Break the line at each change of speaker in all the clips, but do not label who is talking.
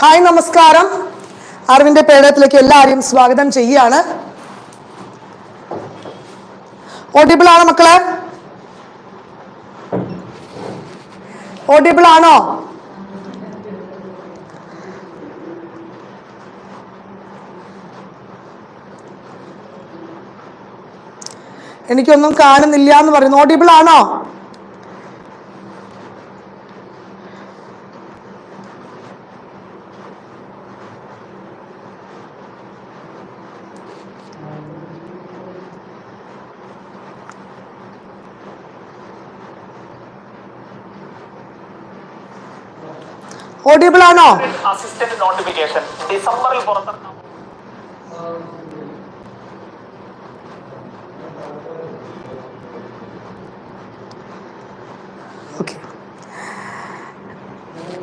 Hi നമസ്കാരം. അറിവിന്റെ പേടത്തിലേക്ക് എല്ലാവരെയും സ്വാഗതം ചെയ്യാണ് ഓഡിബിൾ ആണോ മക്കളെ? ഓഡിബിൾ ആണോ? എനിക്കൊന്നും കാണുന്നില്ല എന്ന് പറയുന്നു. ഓഡിബിൾ ആണോ? ഓഡിബിൾ ആണോ?
അസിസ്റ്റന്റ് നോട്ടിഫിക്കേഷൻ ഡിസംബറിൽ പുറത്തിറങ്ങും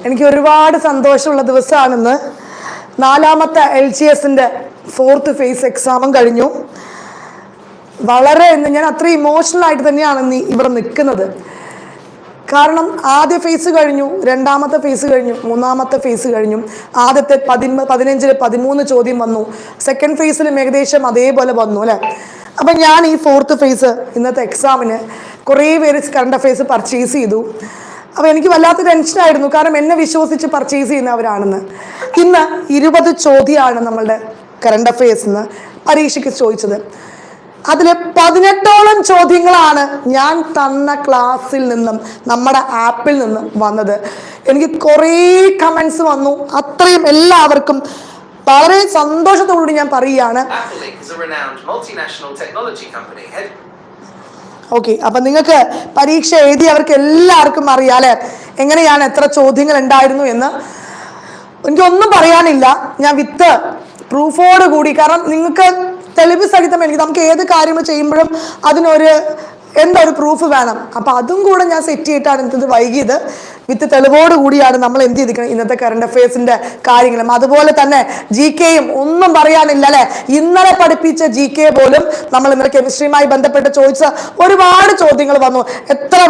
എനിക്ക് ഒരുപാട് സന്തോഷമുള്ള ദിവസമാണെന്ന്. നാലാമത്തെ എൽ ജി എസിന്റെ ഫോർത്ത് ഫേസ് എക്സാമും കഴിഞ്ഞു. വളരെ ഞാൻ അത്ര ഇമോഷണൽ ആയിട്ട് തന്നെയാണ് ഇവിടെ നിൽക്കുന്നത്. കാരണം ആദ്യ ഫേസ് കഴിഞ്ഞു രണ്ടാമത്തെ ഫേസ് കഴിഞ്ഞു മൂന്നാമത്തെ ഫേസ് കഴിഞ്ഞു. ആദ്യത്തെ പതിമ പതിനഞ്ചിൽ പതിമൂന്ന് ചോദ്യം വന്നു. സെക്കൻഡ് ഫേസിലും ഏകദേശം അതേപോലെ വന്നു അല്ലേ? അപ്പം ഞാൻ ഈ ഫോർത്ത് ഫേസ് ഇന്നത്തെ എക്സാമിന് കുറേ പേര് കറണ്ട് അഫയേഴ്സ് പർച്ചേസ് ചെയ്തു. അപ്പോൾ എനിക്ക് വല്ലാത്ത ടെൻഷനായിരുന്നു കാരണം എന്നെ വിശ്വസിച്ച് പർച്ചേസ് ചെയ്യുന്നവരാണെന്ന്. ഇന്ന് ഇരുപത് ചോദ്യമാണ് നമ്മളുടെ കറണ്ട് അഫയേഴ്സ് എന്ന് പരീക്ഷയ്ക്ക് ചോദിച്ചത്. അതിൽ പതിനെട്ടോളം ചോദ്യങ്ങളാണ് ഞാൻ തന്ന ക്ലാസ്സിൽ നിന്നും നമ്മുടെ ആപ്പിൽ നിന്നും വന്നത്. എനിക്ക് കുറേ കമൻസ് വന്നു. അത്രയും എല്ലാവർക്കും വളരെ സന്തോഷത്തോടുകൂടി ഞാൻ പറയുകയാണ്. ഓക്കെ അപ്പൊ നിങ്ങൾക്ക് പരീക്ഷ എഴുതി അവർക്ക് എല്ലാവർക്കും അറിയാലേ എങ്ങനെയാണ് എത്ര ചോദ്യങ്ങൾ ഉണ്ടായിരുന്നു എന്ന്. എനിക്കൊന്നും പറയാനില്ല. ഞാൻ വിത്ത് പ്രൂഫോട് കൂടി കാരണം നിങ്ങൾക്ക് തെളിവ് സഹിതം എനിക്ക് നമുക്ക് ഏത് കാര്യങ്ങൾ ചെയ്യുമ്പോഴും അതിനൊരു എന്താ ഒരു പ്രൂഫ് വേണം. അപ്പൊ അതും കൂടെ ഞാൻ സെറ്റ് ചെയ്തിട്ടാണ് എനിക്കിത് വൈകിയത്. വിത്ത് തെളിവോട് കൂടിയാണ് നമ്മൾ എന്ത് ചെയ്തിരിക്കണം? ഇന്നത്തെ കറണ്ട് അഫയേഴ്സിന്റെ കാര്യങ്ങളും. അതുപോലെ തന്നെ ജി കെയും ഒന്നും പറയാനില്ല അല്ലെ? ഇന്നലെ പഠിപ്പിച്ച ജി കെ പോലും നമ്മൾ ഇന്നലെ കെമിസ്ട്രിയുമായി ബന്ധപ്പെട്ട് ചോദിച്ച ഒരുപാട് ചോദ്യങ്ങൾ വന്നു.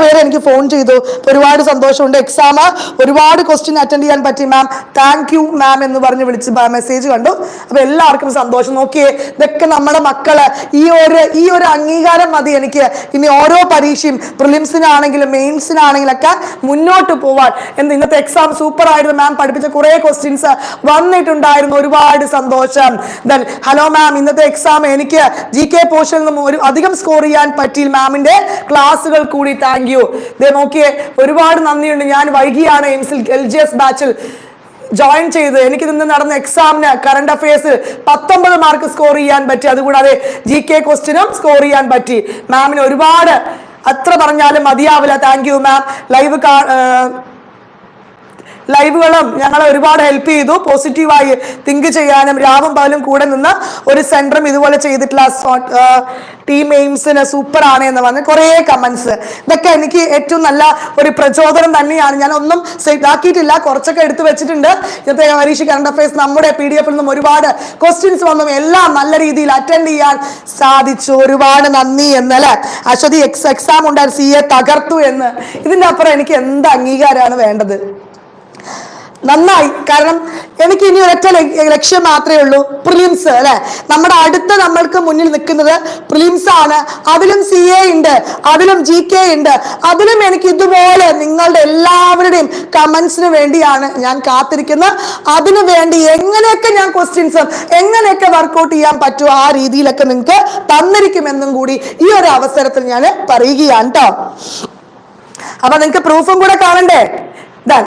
പേര് എനിക്ക് ഫോൺ ചെയ്തു. ഒരുപാട് സന്തോഷമുണ്ട്. എക്സാം ഒരുപാട് ക്വസ്റ്റ്യൻ അറ്റൻഡ് ചെയ്യാൻ പറ്റി മാം താങ്ക് യു മാം എന്ന് പറഞ്ഞ് വിളിച്ച് മെസ്സേജ് കണ്ടു. അപ്പൊ എല്ലാവർക്കും സന്തോഷം. നോക്കിയേ ഇതൊക്കെ നമ്മുടെ മക്കൾ. ഈ ഒരു ഈ ഒരു അംഗീകാരം മതി എനിക്ക്. ഇനി ഓരോ പരീക്ഷയും പ്രിലിംസിനാണെങ്കിലും മെയിൻസിനാണെങ്കിലും ഒക്കെ മുന്നോട്ട് പോവാൻ. എന്ത് ഇന്നത്തെ എക്സാം സൂപ്പർ ആയിരുന്നു മാം പഠിപ്പിച്ച കുറെ ക്വസ്റ്റ്യൻസ് വന്നിട്ടുണ്ടായിരുന്നു. ഒരുപാട് സന്തോഷം. ദെൻ ഹലോ മാം ഇന്നത്തെ എക്സാം എനിക്ക് ജി കെ പോർഷനിൽ നിന്നും ഒരു അധികം സ്കോർ ചെയ്യാൻ പറ്റി മാമിന്റെ ക്ലാസ്സുകൾ കൂടി താങ്ക് യു. ദേ നോക്കിയേ ഒരുപാട് നന്ദിയുണ്ട്. ഞാൻ വൈകിയാണ് എയിംസിൽ എൽ ജി എസ് ബാച്ചിൽ ജോയിൻ ചെയ്ത് എനിക്ക് നിന്ന് നടന്ന എക്സാമിന് കറണ്ട് അഫയേഴ്സ് പത്തൊമ്പത് മാർക്ക് സ്കോർ ചെയ്യാൻ പറ്റി. അതുകൂടാതെ ജി കെ ക്വസ്റ്റിനും സ്കോർ ചെയ്യാൻ പറ്റി. മാമിന് ഒരുപാട് അത്ര പറഞ്ഞാലും മതിയാവില്ല. താങ്ക് യു മാം ലൈവ് കാ ലൈവുകളും ഞങ്ങളെ ഒരുപാട് ഹെൽപ്പ് ചെയ്തു. പോസിറ്റീവായി തിങ്ക് ചെയ്യാനും രാവും പകലും കൂടെ നിന്ന് ഒരു സെന്ററും ഇതുപോലെ ചെയ്തിട്ടുള്ള ടീം എയിംസിന് സൂപ്പർ ആണ് എന്ന് പറഞ്ഞ് കുറേ കമന്റ്സ് ഇതൊക്കെ എനിക്ക് ഏറ്റവും നല്ല ഒരു പ്രചോദനം തന്നെയാണ്. ഞാൻ ഒന്നും ഇതാക്കിയിട്ടില്ല. കുറച്ചൊക്കെ എടുത്തു വെച്ചിട്ടുണ്ട്. ഇന്നത്തെ ഹരീഷ് കറണ്ട് അഫയേഴ്സ് നമ്മുടെ പി ഡി എഫിൽ നിന്നും ഒരുപാട് ക്വസ്റ്റ്യൻസ് വന്നു. എല്ലാം നല്ല രീതിയിൽ അറ്റൻഡ് ചെയ്യാൻ സാധിച്ചു. ഒരുപാട് നന്ദി എന്നല്ലേ അശ്വതി എക്സ് എക്സാം ഉണ്ടായിരുന്നു. സി എ തകർത്തു എന്ന്. ഇതിന്റെ അപ്പുറം എനിക്ക് എന്ത് അംഗീകാരമാണ് വേണ്ടത്? നന്നായി. കാരണം എനിക്ക് ഇനി ഒരൊറ്റ ലക്ഷ്യം മാത്രമേ ഉള്ളൂ. പ്രിലിംസ് അല്ലെ? നമ്മുടെ അടുത്ത നമ്മൾക്ക് മുന്നിൽ നിൽക്കുന്നത് പ്രിലിംസ് ആണ്. അതിലും സി എ ഉണ്ട്. അതിലും ജി കെ ഉണ്ട്. അതിലും എനിക്ക് ഇതുപോലെ നിങ്ങളുടെ എല്ലാവരുടെയും കമന്റ്സിന് വേണ്ടിയാണ് ഞാൻ കാത്തിരിക്കുന്നത്. അതിനു വേണ്ടി എങ്ങനെയൊക്കെ ഞാൻ ക്വസ്റ്റ്യൻസ് എങ്ങനെയൊക്കെ വർക്കൗട്ട് ചെയ്യാൻ പറ്റുമോ ആ രീതിയിലൊക്കെ നിങ്ങൾക്ക് തന്നിരിക്കുമെന്നും കൂടി ഈ ഒരു അവസരത്തിൽ ഞാൻ പറയുകയാണ് കേട്ടോ അപ്പൊ നിങ്ങൾക്ക് പ്രൂഫും കൂടെ കാണണ്ടേ? ഡൺ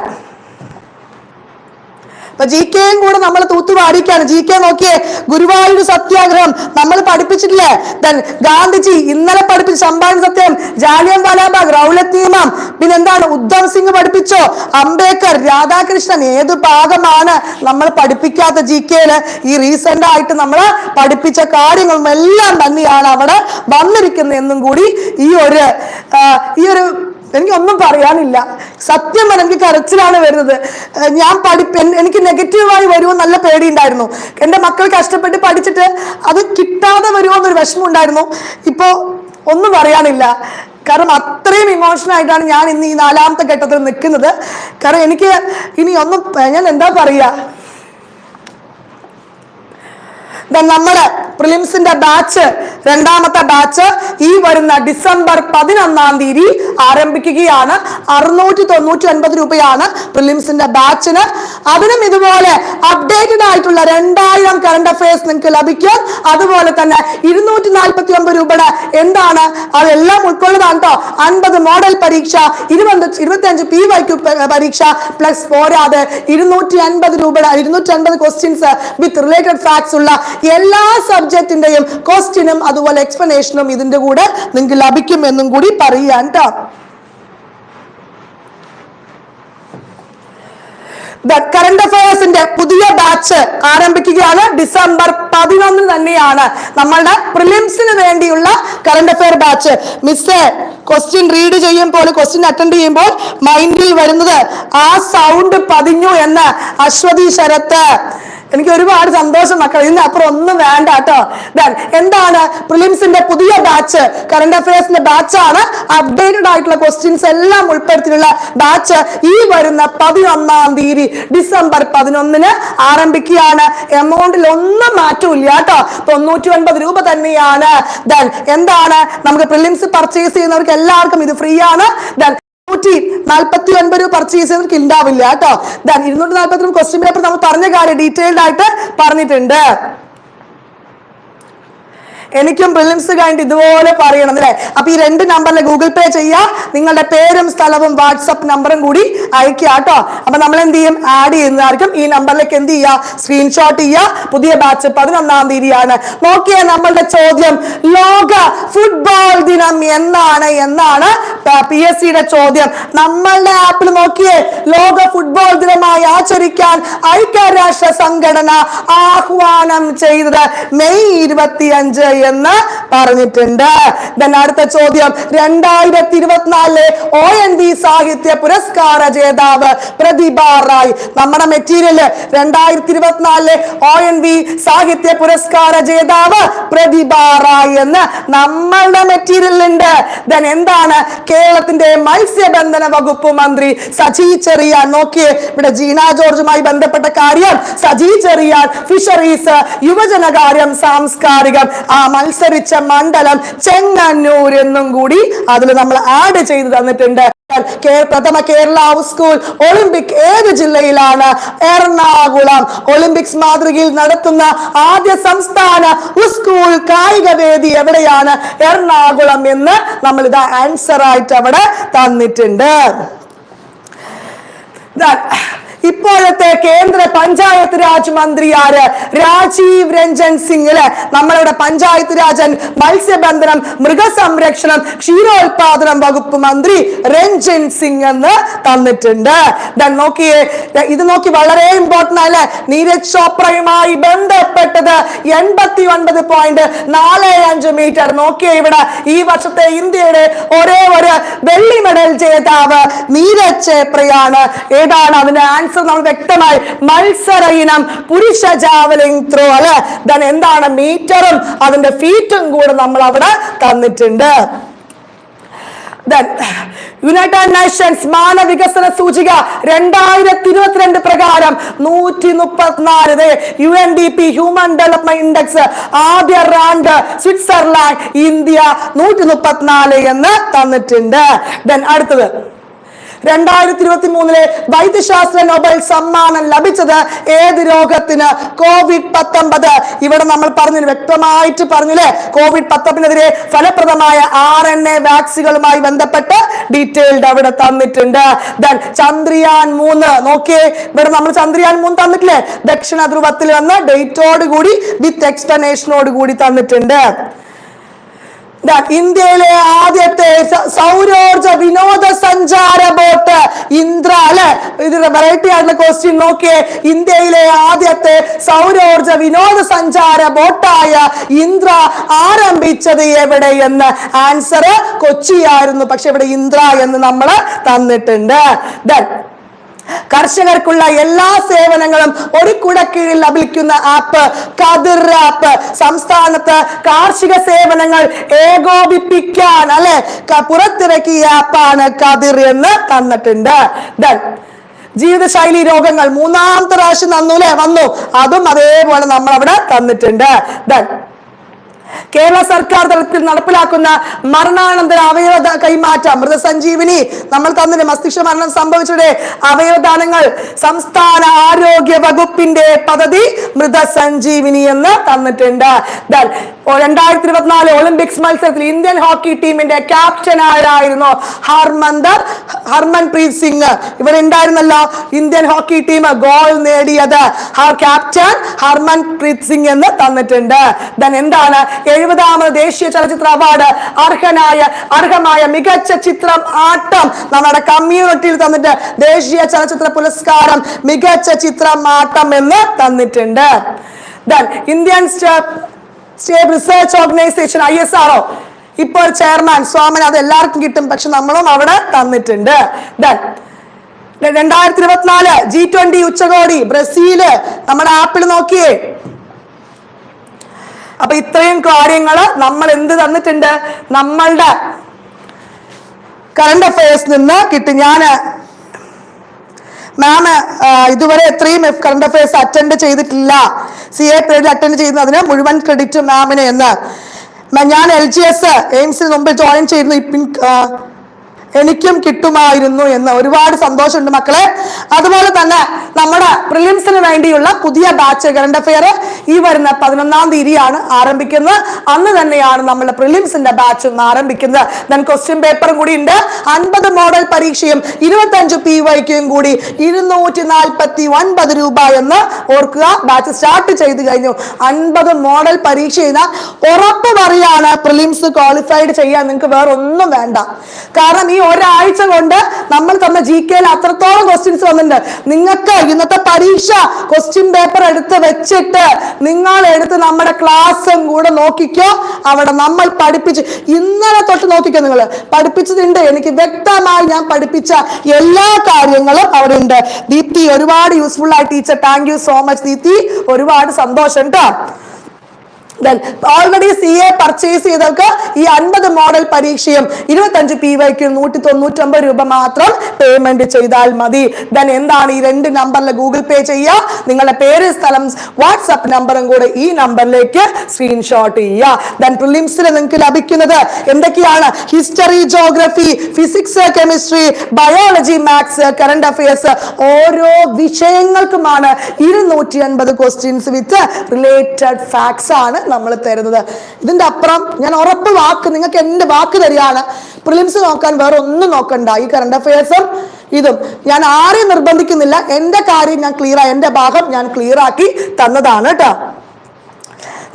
അപ്പൊ ജി കെയും കൂടെ നമ്മൾ തൂത്തുപാടിക്കാണ് ജി കെ നോക്കിയേ ഗുരുവായൂർ സത്യാഗ്രഹം നമ്മൾ പഠിപ്പിച്ചിട്ടില്ലേ? ദെൻ ഗാന്ധിജി ഇന്നലെ പഠിപ്പിച്ച ചമ്പാരൻ സത്യം ജാലിയൻ വാലാബാഗ് റൗലത്ത് നിയമം പിന്നെ എന്താണ് ഉദ്ധം സിംഗ് പഠിപ്പിച്ചോ? അംബേദ്കർ രാധാകൃഷ്ണൻ ഏത് ഭാഗമാണ് നമ്മൾ പഠിപ്പിക്കാത്ത ജി കെയിൽ ഈ റീസെന്റ് ആയിട്ട് നമ്മൾ പഠിപ്പിച്ച കാര്യങ്ങളും എല്ലാം തന്നെയാണ് അവിടെ വന്നിരിക്കുന്നത് എന്നും കൂടി ഈ ഒരു ഈ ഒരു എനിക്കൊന്നും പറയാനില്ല. സത്യം എനിക്ക് കരച്ചിലാണ് വരുന്നത്. ഞാൻ പഠിപ്പ് എനിക്ക് നെഗറ്റീവായി വരുമോ നല്ല പേടിയുണ്ടായിരുന്നു. എന്റെ മക്കൾ കഷ്ടപ്പെട്ട് പഠിച്ചിട്ട് അത് കിട്ടാതെ വരുമോ എന്നൊരു വിഷമം ഉണ്ടായിരുന്നു ഇപ്പോൾ ഒന്നും പറയാനില്ല. കാരണം അത്രയും ഇമോഷണൽ ആയിട്ടാണ് ഞാൻ ഇന്ന് ഈ നാലാമത്തെ ഘട്ടത്തിൽ നിൽക്കുന്നത്. കാരണം എനിക്ക് ഇനി ഒന്നും ഞാൻ എന്താ പറയുക? നമ്മുടെ പ്രിലിംസിന്റെ ബാച്ച് രണ്ടാമത്തെ ബാച്ച് ഈ വരുന്ന ഡിസംബർ പതിനൊന്നാം തീയതി ആരംഭിക്കുകയാണ്. അറുന്നൂറ്റി തൊണ്ണൂറ്റി ഒൻപത് രൂപയാണ് പ്രിലിംസിന്റെ ബാച്ചിന് അതിനും ഇതുപോലെ അപ്ഡേറ്റഡ് ആയിട്ടുള്ള രണ്ടായിരം കറണ്ട് അഫയേഴ്സ് നിങ്ങൾക്ക് ലഭിക്കും. അതുപോലെ തന്നെ ഇരുന്നൂറ്റി നാൽപ്പത്തി ഒമ്പത് രൂപയുടെ എന്താണ്? അതെല്ലാം ഉൾക്കൊള്ളതാണ് കേട്ടോ അൻപത് മോഡൽ പരീക്ഷ ഇരുപത് ഇരുപത്തി പി വൈക്യു പരീക്ഷ പ്ലസ് പോരാതെ ഇരുന്നൂറ്റി അൻപത് രൂപയുടെ ഇരുന്നൂറ്റി അൻപത് ക്വസ്റ്റ്യൻസ് വിത്ത് റിലേറ്റഡ് ഫാക്ട്സ് ഉള്ള എല്ലാ സബ്ജക്റ്റിന്റെയും ക്വസ്റ്റ്യനും അതുപോലെ എക്സ്പ്ലനേഷനും ഇതിന്റെ കൂടെ നിങ്ങൾക്ക് ലഭിക്കുമെന്നും കൂടി പറയാൻ കേട്ടോ കറണ്ട് അഫയേഴ്സിന്റെ പുതിയ ബാച്ച് ആരംഭിക്കുകയാണ്. ഡിസംബർ പതിനൊന്നിന് തന്നെയാണ് നമ്മളുടെ പ്രിലിംസിന് വേണ്ടിയുള്ള current affair batch miss question read ചെയ്യുമ്പോൾ ക്വസ്റ്റ്യൻ അറ്റൻഡ് ചെയ്യുമ്പോൾ മൈൻഡിൽ വരുന്നത് ആ സൗണ്ട് പതിഞ്ഞു എന്ന് അശ്വതി ശരത്ത് എനിക്ക് ഒരുപാട് സന്തോഷം മക്കൾ ഇന്ന് അപ്പുറം ഒന്നും വേണ്ട കേട്ടോ. എന്താണ് പ്രിലിംസിന്റെ പുതിയ ബാച്ച്? കറണ്ട് അഫയേഴ്സിന്റെ ബാച്ചാണ്. അപ്ഡേറ്റഡ് ആയിട്ടുള്ള ക്വസ്റ്റ്യൻസ് എല്ലാം ഉൾപ്പെടുത്തിയിട്ടുള്ള ബാച്ച് ഈ വരുന്ന പതിനൊന്നാം തീയതി ഡിസംബർ പതിനൊന്നിന് ആരംഭിക്കുകയാണ്. എമൗണ്ടിൽ ഒന്നും മാറ്റമില്ല കേട്ടോ. തൊണ്ണൂറ്റി ഒൻപത് രൂപ തന്നെയാണ്. ദെൻ എന്താണ്? നമുക്ക് പ്രിലിംസ് പർച്ചേസ് ചെയ്യുന്നവർക്ക് എല്ലാവർക്കും ഇത് ഫ്രീ ആണ്. ദെൻ നൂറ്റി ഉണ്ടാവില്ല കേട്ടോ. ഇരുന്നൂറ്റി നാൽപ്പത്തി ക്വസ്റ്റ്യൻ പേപ്പർ നമ്മൾ പറഞ്ഞ കാര്യം ഡീറ്റെയിൽഡ് ആയിട്ട് പറഞ്ഞിട്ടുണ്ട്. എനിക്കും പ്രിലിംസ് കഴിഞ്ഞിട്ട് ഇതുപോലെ പറയണം അല്ലേ? അപ്പൊ ഈ രണ്ട് നമ്പറിൽ ഗൂഗിൾ പേ ചെയ്യുക നിങ്ങളുടെ പേരും സ്ഥലവും വാട്സപ്പ് നമ്പറും കൂടി അയക്കുക കേട്ടോ. അപ്പൊ നമ്മൾ എന്ത് ചെയ്യും? ആഡ് ചെയ്യുന്നതായിരിക്കും. ഈ നമ്പറിലേക്ക് എന്ത് ചെയ്യുക സ്ക്രീൻഷോട്ട് ചെയ്യുക പുതിയ ബാച്ച് പതിനൊന്നാം തീയതിയാണ്. നോക്കിയേ നമ്മളുടെ ചോദ്യം. ലോക ഫുട്ബോൾ ദിനം എന്നാണ് എന്നാണ് പി എസ് സിയുടെ ചോദ്യം. നമ്മളുടെ ആപ്പിൽ നോക്കിയേ. ലോക ഫുട്ബോൾ ദിനമായി ആചരിക്കാൻ ഐക്യരാഷ്ട്ര സംഘടന ആഹ്വാനം ചെയ്തത് മെയ് ഇരുപത്തിയഞ്ച് എന്ന് പറഞ്ഞിട്ടുണ്ട്. അടുത്ത ചോദ്യം രണ്ടായിരത്തി ഇരുപത്തിനാലിലെ ഒ എൻ ഡി സാഹിത്യ പുരസ്കാര ജേതാവ് പ്രതിഭ റായ്. നമ്മുടെ മെറ്റീരിയൽ രണ്ടായിരത്തി ഇരുപത്തിനാലിലെ ഒ എൻ വി സാഹിത്യ പുരസ്കാര ജേതാവ് പ്രതിഭ റായ് എന്ന് നമ്മളുടെ മെറ്റീരിയലുണ്ട് ദൻ എന്താണ് കേരളത്തിന്റെ മത്സ്യബന്ധന വകുപ്പ് മന്ത്രി സജി ചെറിയാൻ? നോക്കിയേ ഇവിടെ ജീന ജോർജുമായി ബന്ധപ്പെട്ട കാര്യം. സജി ചെറിയാൻ ഫിഷറീസ് യുവജനകാര്യം സാംസ്കാരികം ആ മത്സരിച്ച മണ്ഡലം ചെങ്ങന്നൂർ എന്നും കൂടി അതിൽ നമ്മൾ ആഡ് ചെയ്ത് തന്നിട്ടുണ്ട്. പ്രഥമ കേരള ഹൗസ് സ്കൂൾ ഒളിമ്പിക് ഏത് ജില്ലയിലാണ്? എറണാകുളം. ഒളിമ്പിക്സ് മാതൃകയിൽ നടത്തുന്ന ആദ്യ സംസ്ഥാന സ്കൂൾ കായിക വേദി എവിടെയാണ്? എറണാകുളം എന്ന് നമ്മൾ ഇത് ആൻസർ ആയിട്ട് അവിടെ തന്നിട്ടുണ്ട്. ഇപ്പോഴത്തെ കേന്ദ്ര പഞ്ചായത്ത് രാജ് മന്ത്രി ആര്? രാജീവ് രഞ്ജൻ സിംഗ് അല്ലെ നമ്മളുടെ പഞ്ചായത്ത് രാജൻ മത്സ്യബന്ധനം മൃഗസംരക്ഷണം ക്ഷീരോത്പാദനം വകുപ്പ് മന്ത്രി രഞ്ജൻ സിംഗ് എന്ന് തന്നിട്ടുണ്ട്. നോക്കിയേ ഇത് നോക്കി വളരെ ഇമ്പോർട്ടന്റ് അല്ലെ? നീരജ് ചോപ്രയുമായി ബന്ധപ്പെട്ടത് എൺപത്തി ഒൻപത് പോയിന്റ് നാല് അഞ്ച് മീറ്റർ നോക്കിയേ ഇവിടെ ഈ വർഷത്തെ ഇന്ത്യയുടെ ഒരേ ഒരു വെള്ളി മെഡൽ ജേതാവ് നീരജ് ചോപ്രയാണ്. ഏതാണ് അതിന്റെ ആൻസർ നമ്മൾ വ്യക്തമായി മത്സര ഇനം പുരുഷ ജാവലിംഗ് ത്രോ അല്ലെ? ദൻ എന്താണ് മീറ്ററും അതിന്റെ ഫീറ്റും കൂടെ നമ്മൾ അവിടെ തന്നിട്ടുണ്ട്. യുണൈറ്റഡ് നേഷൻസ് മാനവികസന സൂചിക രണ്ടായിരത്തി ഇരുപത്തിരണ്ട് പ്രകാരം നൂറ്റി മുപ്പത്തിനാല് U N D P human development index ആദ്യ റാങ്ക് സ്വിറ്റ്സർലാൻഡ് ഇന്ത്യ നൂറ്റി മുപ്പത്തിനാല് എന്ന് തന്നിട്ടുണ്ട്. ദെൻ അടുത്തത്. രണ്ടായിരത്തി ഇരുപത്തി മൂന്നിലെ വൈദ്യശാസ്ത്ര നൊബൽ സമ്മാനം ലഭിച്ചത് ഏത് രോഗത്തിന്? കോവിഡ് പത്തൊമ്പത്. ഇവിടെ നമ്മൾ പറഞ്ഞു വ്യക്തമായിട്ട് പറഞ്ഞില്ലേ കോവിഡ് പത്തൊമ്പതിനെതിരെ ഫലപ്രദമായ ആർ എൻ എ വാക്സിനുകളുമായി ബന്ധപ്പെട്ട് ഡീറ്റെയിൽഡ് അവിടെ തന്നിട്ടുണ്ട്. ദൻ ചന്ദ്രയാൻ മൂന്ന്. നോക്കിയേ ഇവിടെ നമ്മൾ ചന്ദ്രയാൻ മൂന്ന് തന്നിട്ടില്ലേ? ദക്ഷിണ ധ്രുവത്തിൽ വന്ന് ഡേറ്റോട് കൂടി വിത്ത് എക്സ്പ്ലനേഷനോട് കൂടി തന്നിട്ടുണ്ട്. ഇന്ത്യയിലെ ആദ്യത്തെ സൗരോർജ വിനോദസഞ്ചാര ബോട്ട് ഇന്ദ്ര അല്ലെ? ഇത് വെറൈറ്റി ആയിട്ടുള്ള ക്വസ്റ്റ്യൻ നോക്കിയേ. ഇന്ത്യയിലെ ആദ്യത്തെ സൗരോർജ വിനോദസഞ്ചാര ബോട്ടായ ഇന്ദ്ര ആരംഭിച്ചത് എവിടെ എന്ന് ആൻസർ കൊച്ചിയായിരുന്നു. പക്ഷെ ഇവിടെ ഇന്ദ്ര എന്ന് നമ്മൾ തന്നിട്ടുണ്ട്. കർഷകർക്കുള്ള എല്ലാ സേവനങ്ങളും ഒരു കുടക്കീഴിൽ ലഭിക്കുന്ന ആപ്പ് കതിർ ആപ്പ് സംസ്ഥാനത്ത് കാർഷിക സേവനങ്ങൾ ഏകോപിപ്പിക്കാൻ അല്ലെ? പുറത്തിറക്കിയ ആപ്പാണ് കതിർ എന്ന് തന്നിട്ടുണ്ട്. ജീവിതശൈലി രോഗങ്ങൾ മൂന്നാമത്തെ പ്രാവശ്യം തന്നൂലേ വന്നു. അതും അതേപോലെ നമ്മൾ അവിടെ തന്നിട്ടുണ്ട്. Done. കേരള സർക്കാർ തലത്തിൽ നടപ്പിലാക്കുന്ന മരണാനന്തര അവയവ കൈമാറ്റം മൃതസഞ്ജീവിനി നമ്മൾ തന്നെ മസ്തിഷ്ക മരണം സംഭവിച്ചയുടെ അവയവദാനങ്ങൾ സംസ്ഥാന ആരോഗ്യ വകുപ്പിന്റെ പദ്ധതി മൃതസഞ്ജീവിനി എന്ന് തന്നിട്ടുണ്ട്. രണ്ടായിരത്തി ഇരുപത്തിനാല് ഒളിമ്പിക്സ് മത്സരത്തിൽ ഇന്ത്യൻ ഹോക്കി ടീമിന്റെ ക്യാപ്റ്റൻ ആരായിരുന്നു? ഹർമന്ദർ ഹർമൻപ്രീത് സിംഗ്. ഇവരുണ്ടായിരുന്നല്ലോ ഇന്ത്യൻ ഹോക്കി ടീം ഗോൾ നേടിയത്. ആ ക്യാപ്റ്റൻ ഹർമൻപ്രീത് സിംഗ് എന്ന് തന്നിട്ടുണ്ട്. ദൻ എന്താണ്? എഴുപതാമത് ദേശീയ ചലച്ചിത്ര അവാർഡ് അർഹനായ അർഹമായ മികച്ച ചിത്രം ആട്ടം നമ്മുടെ കമ്മ്യൂണിറ്റിയിൽ തന്നിട്ട് ദേശീയ ചലച്ചിത്ര പുരസ്കാരം മികച്ച ചിത്രം ആട്ടം എന്ന് തന്നിട്ടുണ്ട്. Then Indian state research organisation I S R O ഇപ്പോൾ ചെയർമാൻ സ്വാമൻ അത് എല്ലാവർക്കും കിട്ടും പക്ഷെ നമ്മളും അവിടെ തന്നിട്ടുണ്ട്. ദൻ രണ്ടായിരത്തി ഇരുപത്തിനാല് ജി ട്വന്റി ഉച്ചകോടി ബ്രസീൽ നമ്മുടെ ആപ്പിൾ നോക്കിയേ അപ്പൊ ഇത്രയും കാര്യങ്ങൾ നമ്മൾ എന്ത് തന്നിട്ടുണ്ട്? നമ്മളുടെ കറണ്ട് അഫയേഴ്സ് നിന്ന് കിട്ടി. ഞാൻ മാം ഇതുവരെ എത്രയും കറണ്ട് അഫയേഴ്സ് അറ്റൻഡ് ചെയ്തിട്ടില്ല. സി എ പീരീഡിൽ അറ്റൻഡ് ചെയ്യുന്നതിന് മുഴുവൻ ക്രെഡിറ്റ് മാമിന് എന്ന്. ഞാൻ എൽ ജി എസ് എയിംസിന് മുമ്പ് ജോയിൻ ചെയ്യുന്നു ഇപ്പം എനിക്കും കിട്ടുമായിരുന്നു എന്ന് ഒരുപാട് സന്തോഷമുണ്ട് മക്കളെ. അതുപോലെ തന്നെ പ്രിലിംസിന് വേണ്ടിയുള്ള പുതിയ ബാച്ച് കറണ്ട് അഫെയർ ഈ വരുന്ന പതിനൊന്നാം തീയതിയാണ് ആരംഭിക്കുന്നത്. അന്ന് തന്നെയാണ് നമ്മുടെ പ്രിലിംസിന്റെ ബാച്ച് ഒന്ന് ആരംഭിക്കുന്നത്. ദൻ ക്വസ്റ്റ്യൻ പേപ്പറും കൂടി ഉണ്ട്. അൻപത് മോഡൽ പരീക്ഷയും ഇരുപത്തഞ്ച് പി വൈക്കും കൂടി ഇരുന്നൂറ്റി നാൽപ്പത്തി ഒൻപത് രൂപ എന്ന് ഓർക്കുക. ബാച്ച് സ്റ്റാർട്ട് ചെയ്ത് കഴിഞ്ഞു. അൻപത് മോഡൽ പരീക്ഷ ചെയ്താൽ ഉറപ്പ് പറയാണ് പ്രിലിംസ് ക്വാളിഫൈഡ് ചെയ്യാൻ നിങ്ങൾക്ക് വേറെ ഒന്നും വേണ്ട. കാരണം ഈ ഒരാഴ്ച കൊണ്ട് നമ്മൾ തന്ന ജി കെയിൽ അത്രത്തോളം ക്വസ്റ്റ്യൻസ് വന്നിട്ടുണ്ട്. നിങ്ങൾക്ക് ഇന്നത്തെ പരീക്ഷ ക്വസ്റ്റ്യൻ പേപ്പർ എടുത്ത് വെച്ചിട്ട് നിങ്ങൾ എടുത്ത് നമ്മുടെ ക്ലാസ്സും കൂടെ നോക്കിക്കോ. അവിടെ നമ്മൾ പഠിപ്പിച്ച് ഇന്നലെ തൊട്ട് നോക്കിക്കോ നിങ്ങൾ പഠിപ്പിച്ചതുണ്ട്. എനിക്ക് വ്യക്തമായി ഞാൻ പഠിപ്പിച്ച എല്ലാ കാര്യങ്ങളും അവിടെ ഉണ്ട് ദീപ്തി ഒരുപാട് യൂസ്ഫുൾ ആയി teacher thank you so much Deepthi. ഒരുപാട് സന്തോഷം കേട്ടോ ഓൾറെഡി സി എ പർച്ചേസ് ചെയ്തവർക്ക് ഈ അൻപത് മോഡൽ പരീക്ഷയും ഇരുപത്തഞ്ച് പി വൈക്ക് നൂറ്റി തൊണ്ണൂറ്റൊമ്പത് രൂപ മാത്രം പേയ്മെന്റ് ചെയ്താൽ മതി. ദെൻ എന്താണ് ഈ രണ്ട് നമ്പറിൽ ഗൂഗിൾ പേ ചെയ്യുക? നിങ്ങളുടെ പേര് സ്ഥലം വാട്സപ്പ് നമ്പറും കൂടെ ഈ നമ്പറിലേക്ക് സ്ക്രീൻഷോട്ട് ചെയ്യുക. ദെൻ പ്രിലിംസിൽ നിങ്ങൾക്ക് ലഭിക്കുന്നത് എന്തൊക്കെയാണ്? History geography physics chemistry biology maths current affairs ഓരോ വിഷയങ്ങൾക്കുമാണ് ഇരുന്നൂറ്റി അൻപത് ക്വസ്റ്റ്യൻസ് വിത്ത് റിലേറ്റഡ് ഫാക്ട്സ് ആണ് നമ്മൾ തരുന്നത്. ഇതിന്റെ അപ്പുറം ഞാൻ ഉറപ്പ് വാക്ക് നിങ്ങൾക്ക് എന്റെ വാക്ക് തരികയാണ്. പ്രിലിംസ് നോക്കാൻ വേറെ ഒന്നും നോക്കണ്ട. ഈ കറണ്ട് അഫയേഴ്സും ഇതും. ഞാൻ ആരെയും നിർബന്ധിക്കുന്നില്ല. എന്റെ കാര്യം ഞാൻ ക്ലിയർ എന്റെ ഭാഗം ഞാൻ ക്ലിയർ ആക്കി തന്നതാണ് കേട്ടോ.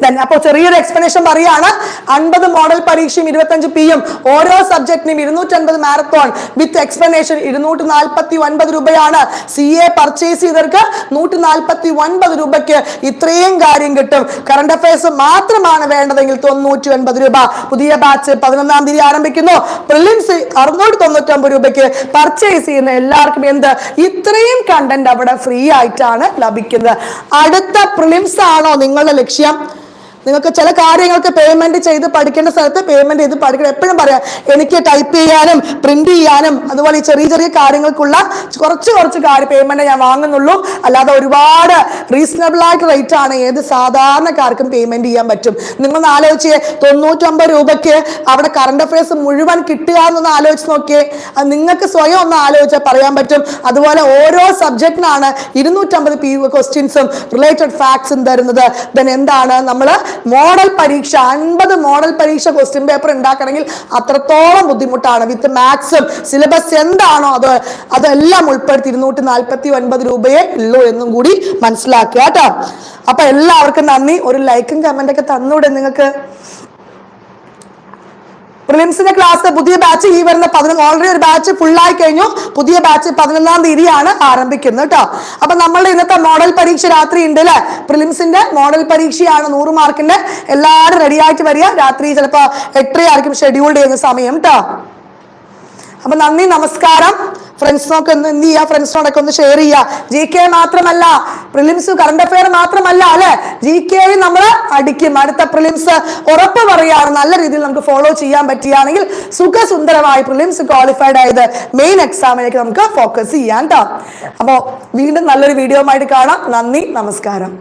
Then അപ്പോൾ ചെറിയൊരു എക്സ്പ്ലനേഷൻ പറയാണ് അൻപത് മോഡൽ പരീക്ഷയും ഇരുപത്തഞ്ച് പിയും ഓരോ സബ്ജക്റ്റിനും ഇരുന്നൂറ്റി അൻപത് മാരത്തോൺ വിത്ത് എക്സ്പ്ലനേഷൻ ഇരുന്നൂറ്റി നാൽപ്പത്തി ഒൻപത് രൂപയാണ്. സി എ പർച്ചേസ് ചെയ്തവർക്ക് നൂറ്റി നാൽപ്പത്തി ഒൻപത് രൂപയ്ക്ക് ഇത്രയും കാര്യം കിട്ടും. കറണ്ട് അഫയേഴ്സ് മാത്രമാണ് വേണ്ടതെങ്കിൽ തൊണ്ണൂറ്റി ഒൻപത് രൂപ. പുതിയ ബാച്ച് പതിനൊന്നാം തീയതി ആരംഭിക്കുന്നു. പ്രിലിംസ് അറുന്നൂറ്റി തൊണ്ണൂറ്റി ഒമ്പത് രൂപയ്ക്ക് പർച്ചേസ് ചെയ്യുന്ന എല്ലാവർക്കും എന്ത്? ഇത്രയും കണ്ടന്റ് അവിടെ ഫ്രീ ആയിട്ടാണ് ലഭിക്കുന്നത്. അടുത്ത പ്രിലിംസ് ആണോ നിങ്ങളുടെ ലക്ഷ്യം? നിങ്ങൾക്ക് ചില കാര്യങ്ങൾക്ക് പേയ്മെന്റ് ചെയ്ത് പഠിക്കേണ്ട സ്ഥലത്ത് പേയ്മെന്റ് ചെയ്ത് പഠിക്കണം. എപ്പോഴും പറയാം എനിക്ക് ടൈപ്പ് ചെയ്യാനും പ്രിന്റ് ചെയ്യാനും അതുപോലെ ഈ ചെറിയ ചെറിയ കാര്യങ്ങൾക്കുള്ള കുറച്ച് കുറച്ച് കാര്യം പേയ്മെന്റ് ഞാൻ വാങ്ങുന്നുള്ളൂ. അല്ലാതെ ഒരുപാട് റീസണബിൾ ആയിട്ട് റേറ്റ് ആണ് ഏത് സാധാരണക്കാർക്കും പേയ്മെന്റ് ചെയ്യാൻ പറ്റും. നിങ്ങൾ ആലോചിച്ച് തൊണ്ണൂറ്റൊമ്പത് രൂപയ്ക്ക് അവിടെ കറണ്ട് അഫയേഴ്സ് മുഴുവൻ കിട്ടുക എന്നൊന്ന് ആലോചിച്ച് നോക്കിയേ. നിങ്ങൾക്ക് സ്വയം ഒന്ന് ആലോചിച്ചാൽ പറയാൻ പറ്റും. അതുപോലെ ഓരോ സബ്ജക്റ്റിനാണ് ഇരുന്നൂറ്റമ്പത് പി ക്വസ്റ്റ്യൻസും റിലേറ്റഡ് ഫാക്ട്സും തരുന്നത്. ദെൻ എന്താണ്? നമ്മൾ മോഡൽ പരീക്ഷ അൻപത് മോഡൽ പരീക്ഷ ക്വസ്റ്റ്യൻ പേപ്പർ ഉണ്ടാക്കണമെങ്കിൽ അത്രത്തോളം ബുദ്ധിമുട്ടാണ്. വിത്ത് മാത്സും സിലബസ് എന്താണോ അത് അതെല്ലാം ഉൾപ്പെടുത്തി ഇരുന്നൂറ്റി നാൽപ്പത്തി ഒൻപത് രൂപയേ ഉള്ളൂ എന്നും കൂടി മനസ്സിലാക്കുക കേട്ടോ അപ്പൊ എല്ലാവർക്കും നന്ദി. ഒരു ലൈക്കും കമന്റ് ഒക്കെ തന്നൂടെ നിങ്ങൾക്ക്. പ്രിലിംസിന്റെ ക്ലാസ് പുതിയ ബാച്ച് ഈ വരുന്ന പതിനൊന്ന് ഓൾറെഡി ഒരു ബാച്ച് ഫുൾ ആയി കഴിഞ്ഞു. പുതിയ ബാച്ച് പതിനൊന്നാം തീയതിയാണ് ആരംഭിക്കുന്നത് കേട്ടോ അപ്പൊ നമ്മളുടെ ഇന്നത്തെ മോഡൽ പരീക്ഷ രാത്രി ഉണ്ട് അല്ലെ പ്രിലിംസിന്റെ മോഡൽ പരീക്ഷയാണ് നൂറ് മാർക്കിന്റെ എല്ലാവരും റെഡി ആയിട്ട് വരിക. രാത്രി ചിലപ്പോ എട്ടരയായിരിക്കും ഷെഡ്യൂൾ ചെയ്യുന്ന സമയം കേട്ടോ അപ്പൊ നന്ദി നമസ്കാരം. ഫ്രണ്ട്സിനൊക്കെ ഒന്ന് എന്ത് ചെയ്യുക ഫ്രണ്ട്സിനോടൊക്കെ ഒന്ന് ഷെയർ ചെയ്യുക ജി കെ മാത്രമല്ല പ്രിലിംസ് കറണ്ട് അഫെയർ മാത്രമല്ല അല്ലെ? ജി കെ നമ്മൾ അടിക്കും. അടുത്ത പ്രിലിംസ് ഉറപ്പ് പറയുകയാണ് നല്ല രീതിയിൽ നമുക്ക് ഫോളോ ചെയ്യാൻ പറ്റുകയാണെങ്കിൽ സുഖസുന്ദരമായി പ്രിലിംസ് ക്വാളിഫൈഡ് ആയത് മെയിൻ എക്സാമിലേക്ക് നമുക്ക് ഫോക്കസ് ചെയ്യാം കേട്ടോ അപ്പോൾ വീണ്ടും നല്ലൊരു വീഡിയോ ആയിട്ട് കാണാം. നന്ദി നമസ്കാരം.